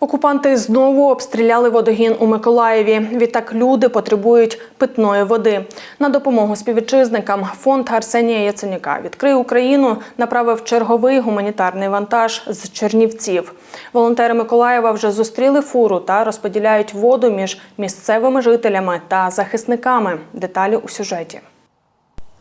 Окупанти знову обстріляли водогін у Миколаєві. Відтак люди потребують питної води. На допомогу співвітчизникам фонд Арсенія Яценюка відкрий Україну направив черговий гуманітарний вантаж з Чернівців. Волонтери Миколаєва вже зустріли фуру та розподіляють воду між місцевими жителями та захисниками. Деталі у сюжеті.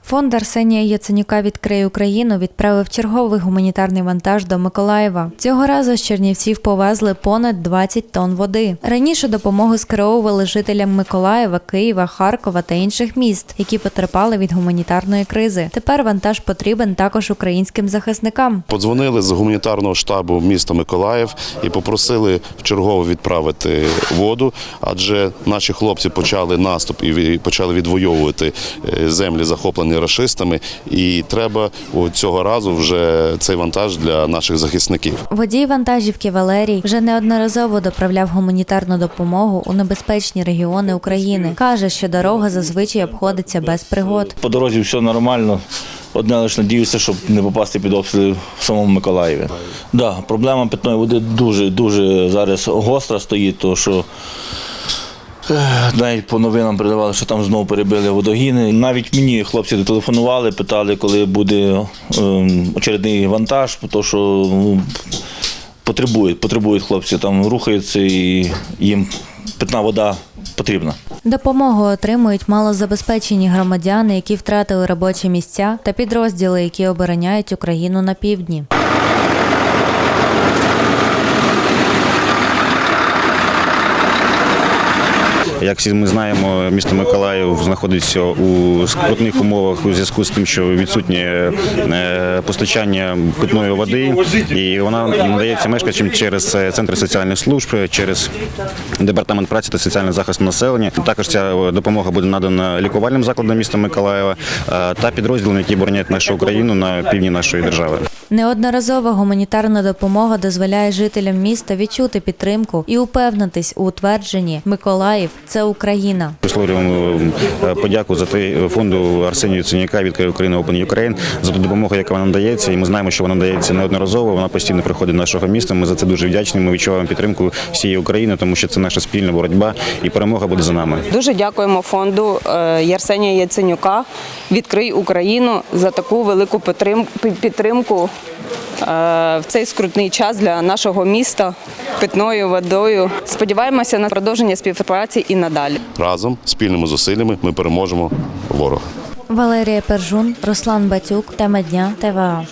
Фонд Арсенія Яценюка «Відкрий Україну» відправив черговий гуманітарний вантаж до Миколаєва. Цього разу з Чернівців повезли понад 20 тонн води. Раніше допомогу скеровували жителям Миколаєва, Києва, Харкова та інших міст, які потерпали від гуманітарної кризи. Тепер вантаж потрібен також українським захисникам. Подзвонили з гуманітарного штабу міста Миколаїв і попросили вчергово відправити воду, адже наші хлопці почали наступ і почали відвоювати е, землі, захоплені рашистами. І треба цього разу вже цей вантаж для наших захисників. Водій вантажівки Валерій вже неодноразово доправляв гуманітарну допомогу у небезпечні регіони України. Каже, що дорога зазвичай обходиться без пригод. По дорозі все нормально. Одне лише надіюся, щоб не попасти під обстріли в самому Миколаєві. Да, проблема питної води дуже дуже зараз гостра стоїть, тому що навіть по новинам передавали, що там знову перебили водогіни. Навіть мені хлопці телефонували, питали, коли буде ем, очередний вантаж, тому що ну, потребують, потребують хлопці, там рухаються і їм питна вода потрібна. Допомогу отримують малозабезпечені громадяни, які втратили робочі місця, та підрозділи, які обороняють Україну на півдні. Як всі ми знаємо, місто Миколаїв знаходиться у скрутних умовах у зв'язку з тим, що відсутнє е, постачання питної води, і вона надається мешканцям через е, центри соціальних служб, через департамент праці та соціального захисту населення. Також ця допомога буде надана лікувальним закладам міста Миколаєва е, та підрозділам, які обороняють нашу Україну на півдні нашої держави. Неодноразова гуманітарна допомога дозволяє жителям міста відчути підтримку і упевнитись у утвердженні Миколаїв це Україна. Висловлюємо е, подяку за те фонду Арсенію Ценяка відкрив Україна Open Ukraine за ту допомогу, яка вона надається. І ми знаємо, що вона надається неодноразово. Вона постійно приходить до нашого міста. Ми за це дуже вдячні. Ми відчуваємо підтримку всієї України, тому що це наша спільна боротьба, і перемога буде за нами. Дуже дякуємо фонду е, Ярсенія Яценюка Відкрий Україну за таку велику підтрим- підтримку е, в цей скрутний час для нашого міста питною водою. Сподіваємося на продовження співпраці і надалі. Разом спільними зусиллями ми переможемо ворога. Валерія Пержун, Руслан Батюк, тема дня ТВА.